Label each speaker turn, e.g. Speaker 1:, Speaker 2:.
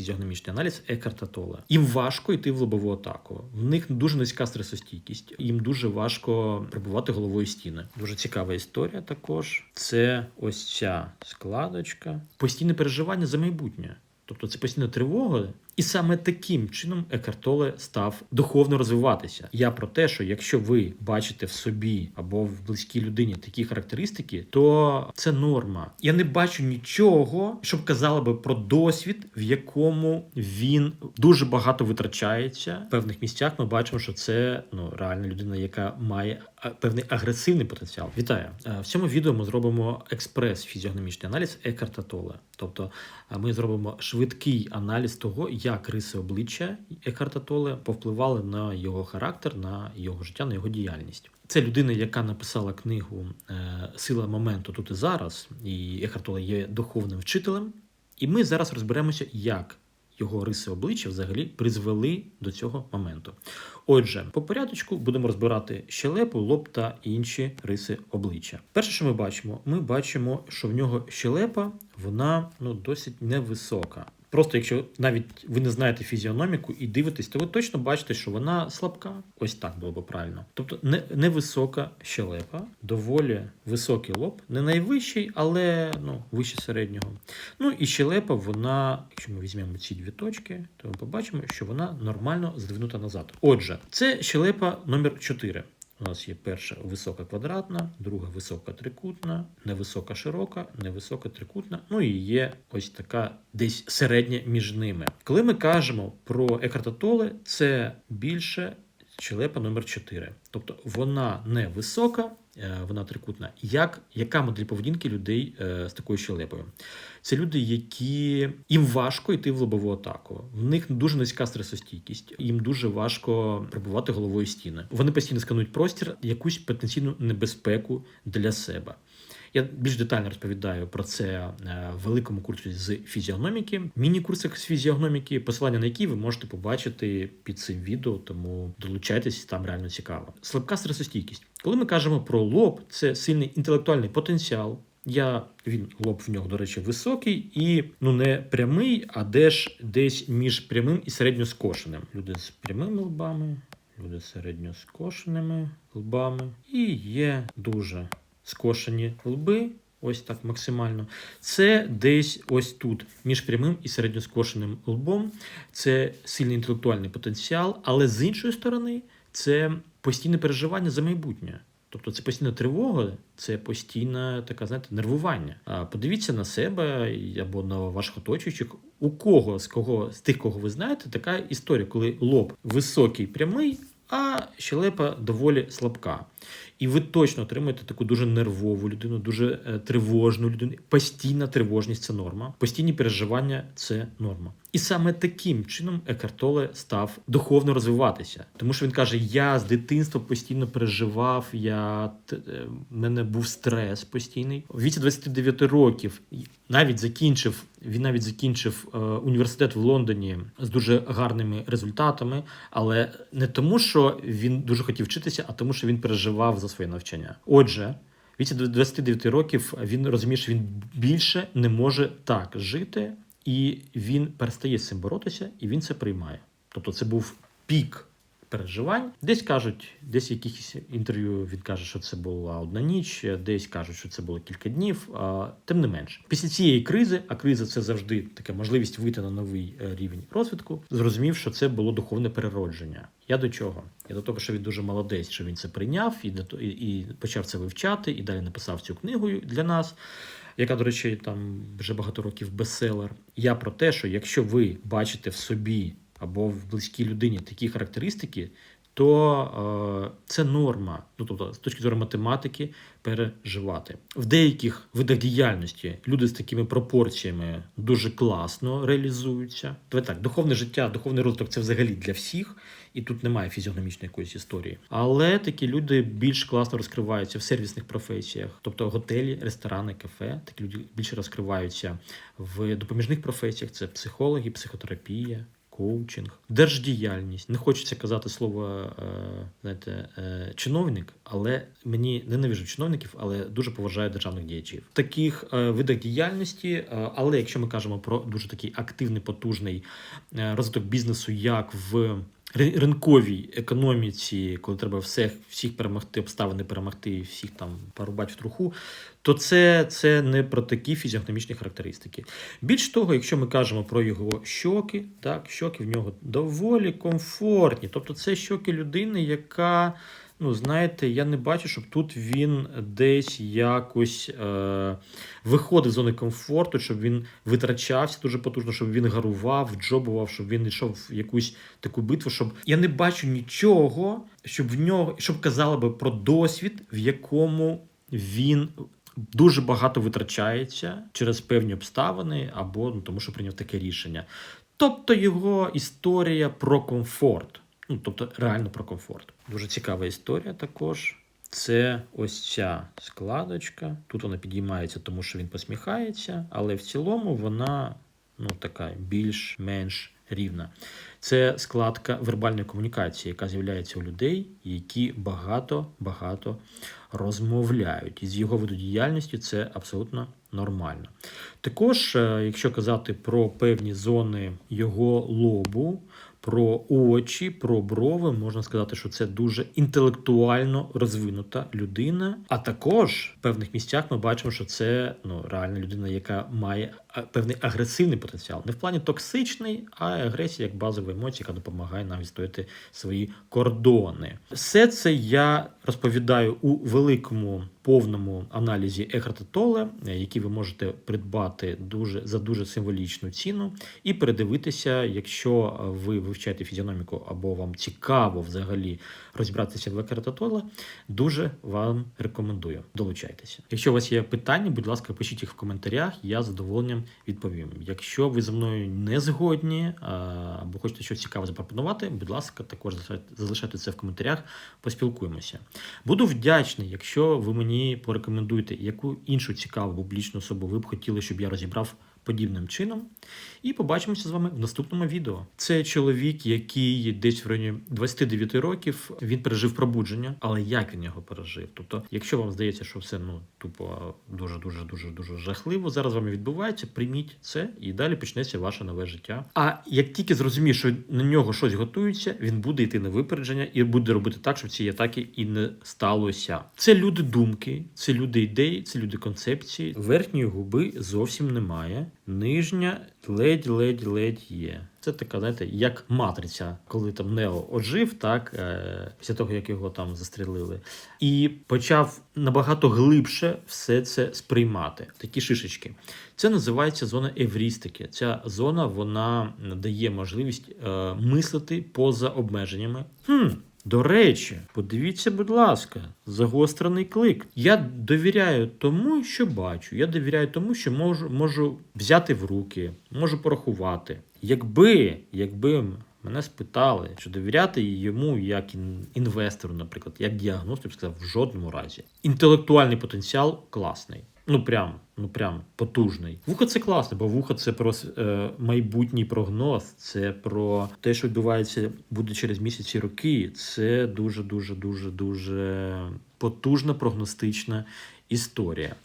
Speaker 1: фізіогномічний аналіз Екарта Толе. Їм важко йти в лобову атаку. В них дуже низька стресостійкість. Їм дуже важко прибувати головою стіни. Дуже цікава історія. Також це ось ця складочка. Постійне переживання за майбутнє. Тобто це постійна тривога, і саме таким чином Екартоле став духовно розвиватися. Я про те, що якщо ви бачите в собі або в близькій людині такі характеристики, то це норма. Я не бачу нічого, щоб казало би про досвід, в якому він дуже багато витрачається. В певних місцях ми бачимо, що це ну реальна людина, яка має певний агресивний потенціал. Вітаю Е, в цьому відео. Ми зробимо експрес фізіогномічний аналіз Екарта Толе. Тобто е, ми зробимо швидкий аналіз того, як риси обличчя Екарта Толе повпливали на його характер, на його життя, на його діяльність. Це людина, яка написала книгу е, Сила моменту тут і зараз, і Екарт Толе є духовним вчителем. І ми зараз розберемося, як його риси обличчя взагалі призвели до цього моменту. Отже, по порядочку будемо розбирати щелепу, лоб та інші риси обличчя. Перше, що ми бачимо, ми бачимо, що в нього щелепа вона ну досить невисока. Просто якщо навіть ви не знаєте фізіономіку і дивитесь, то ви точно бачите, що вона слабка. Ось так було б правильно. Тобто не, невисока щелепа, доволі високий лоб, не найвищий, але ну, вище середнього. Ну і щелепа, вона, якщо ми візьмемо ці дві точки, то ми побачимо, що вона нормально здвинута назад. Отже, це щелепа номер 4. У нас є перша висока квадратна, друга висока трикутна, невисока широка, невисока трикутна. Ну і є ось така десь середня між ними. Коли ми кажемо про Екарта це більше щелепа номер 4. Тобто вона не висока, вона трикутна. Як, яка модель поведінки людей е, з такою щелепою? Це люди, які їм важко йти в лобову атаку. В них дуже низька стресостійкість, їм дуже важко прибувати головою стіни. Вони постійно сканують простір, якусь потенційну небезпеку для себе. Я більш детально розповідаю про це е, в великому курсі з фізіогноміки, міні-курсах з фізіогноміки, посилання на які ви можете побачити під цим відео, тому долучайтесь, там реально цікаво. Слабка стресостійкість. Коли ми кажемо про лоб, це сильний інтелектуальний потенціал. Я він лоб в нього, до речі, високий і ну не прямий, а десь десь між прямим і середньоскошеним. Люди з прямими лбами, люди з середньоскошеними лбами, і є дуже скошені лби. Ось так максимально. Це десь ось тут, між прямим і середньоскошеним лбом. Це сильний інтелектуальний потенціал, але з іншої сторони, це постійне переживання за майбутнє. Тобто це постійна тривога, це постійне таке, знаєте, нервування. А подивіться на себе або на ваших оточуючих. У кого з кого з тих, кого ви знаєте, така історія, коли лоб високий, прямий, а щелепа доволі слабка. І ви точно отримаєте таку дуже нервову людину, дуже е, тривожну людину. Постійна тривожність це норма, постійні переживання це норма. І саме таким чином Екартоле став духовно розвиватися, тому що він каже: Я з дитинства постійно переживав, я е, в мене був стрес постійний. У віці 29 років навіть закінчив. Він навіть закінчив е, університет в Лондоні з дуже гарними результатами, але не тому, що він дуже хотів вчитися, а тому, що він переживав за своє навчання. Отже, віці 29 років він розуміє, що він більше не може так жити, і він перестає з цим боротися, і він це приймає. Тобто, це був пік переживань. Десь кажуть, десь якихось інтерв'ю він каже, що це була одна ніч, десь кажуть, що це було кілька днів. Тим не менше, після цієї кризи, а криза це завжди така можливість вийти на новий е, рівень розвитку. Зрозумів, що це було духовне переродження. Я до чого? Я до того, що він дуже молодець, що він це прийняв і і, і почав це вивчати, і далі написав цю книгу для нас. Яка, до речі, там вже багато років бестселер. Я про те, що якщо ви бачите в собі або в близькій людині такі характеристики, то е, це норма. Ну тобто, з точки зору математики, переживати. В деяких видах діяльності люди з такими пропорціями дуже класно реалізуються. Давай так, духовне життя, духовний розвиток це взагалі для всіх, і тут немає фізіогномічної якоїсь історії. Але такі люди більш класно розкриваються в сервісних професіях, тобто готелі, ресторани, кафе. Такі люди більше розкриваються в допоміжних професіях: це психологи, психотерапія. Коучинг, держдіяльність. Не хочеться казати слово е, знаєте, е, чиновник, але мені ненавижу чиновників, але дуже поважаю державних діячів. В таких е, видах діяльності, але якщо ми кажемо про дуже такий активний, потужний розвиток бізнесу, як в ринковій економіці, коли треба всіх, всіх перемогти, обставини перемогти, всіх там порубати в труху, то це, це не про такі фізіогномічні характеристики. Більш того, якщо ми кажемо про його щоки, так, щоки в нього доволі комфортні. Тобто це щоки людини, яка, ну знаєте, я не бачу, щоб тут він десь якось е, виходив з зони комфорту, щоб він витрачався дуже потужно, щоб він гарував, джобував, щоб він йшов в якусь таку битву, щоб я не бачу нічого, щоб в нього, щоб казали би про досвід, в якому він дуже багато витрачається через певні обставини або ну, тому, що прийняв таке рішення. Тобто його історія про комфорт. Ну, тобто реально про комфорт. Дуже цікава історія також. Це ось ця складочка. Тут вона підіймається, тому що він посміхається, але в цілому вона ну, така більш-менш рівна. Це складка вербальної комунікації, яка з'являється у людей, які багато-багато розмовляють. І з його виду діяльності це абсолютно нормально. Також, е, якщо казати про певні зони його лобу, про очі, про брови, можна сказати, що це дуже інтелектуально розвинута людина. А також в певних місцях ми бачимо, що це ну, реальна людина, яка має певний агресивний потенціал. Не в плані токсичний, а агресія як базова емоція, яка допомагає нам відстояти свої кордони. Все це я розповідаю у великому повному аналізі Ехарта Толе, е, який ви можете придбати дуже за дуже символічну ціну, і передивитися, якщо ви вивчаєте фізіономіку або вам цікаво взагалі розібратися в Ехарта Толе, дуже вам рекомендую. Долучайтеся. Якщо у вас є питання, будь ласка, пишіть їх в коментарях. Я з відповім. Якщо ви зі мною не згодні або хочете щось цікаве запропонувати, будь ласка, також залишайте це в коментарях. Поспілкуємося. Буду вдячний, якщо ви мені порекомендуєте, яку іншу цікаву публічну особу ви б хотіли, щоб я розібрав подібним чином. І побачимося з вами в наступному відео. Це чоловік, який десь в районі 29 років він пережив пробудження, але як він його пережив? Тобто, якщо вам здається, що все ну тупо дуже дуже дуже дуже жахливо зараз з вами відбувається, прийміть це і далі почнеться ваше нове життя. А як тільки зрозуміє, що на нього щось готується, він буде йти на випередження і буде робити так, щоб цієї атаки і не сталося. Це люди думки, це люди ідеї, це люди концепції. Верхньої губи зовсім немає. Нижня ледь-ледь-ледь є. Це така, знаєте, як матриця, коли там Нео ожив, так е, після того як його там застрілили, і почав набагато глибше все це сприймати. Такі шишечки. Це називається зона еврістики. Ця зона вона дає можливість е, мислити поза обмеженнями. Хм, до речі, подивіться, будь ласка, загострений клик. Я довіряю тому, що бачу. Я довіряю тому, що можу, можу взяти в руки, можу порахувати. Якби, якби мене спитали, чи довіряти йому як інвестору, наприклад, як діагносту, сказав, в жодному разі. Інтелектуальний потенціал класний. Ну прям, ну прям потужний. Вухо це класно, бо вухо це про е, майбутній прогноз, це про те, що відбувається буде через місяці роки. Це дуже, дуже, дуже, дуже потужна прогностична історія.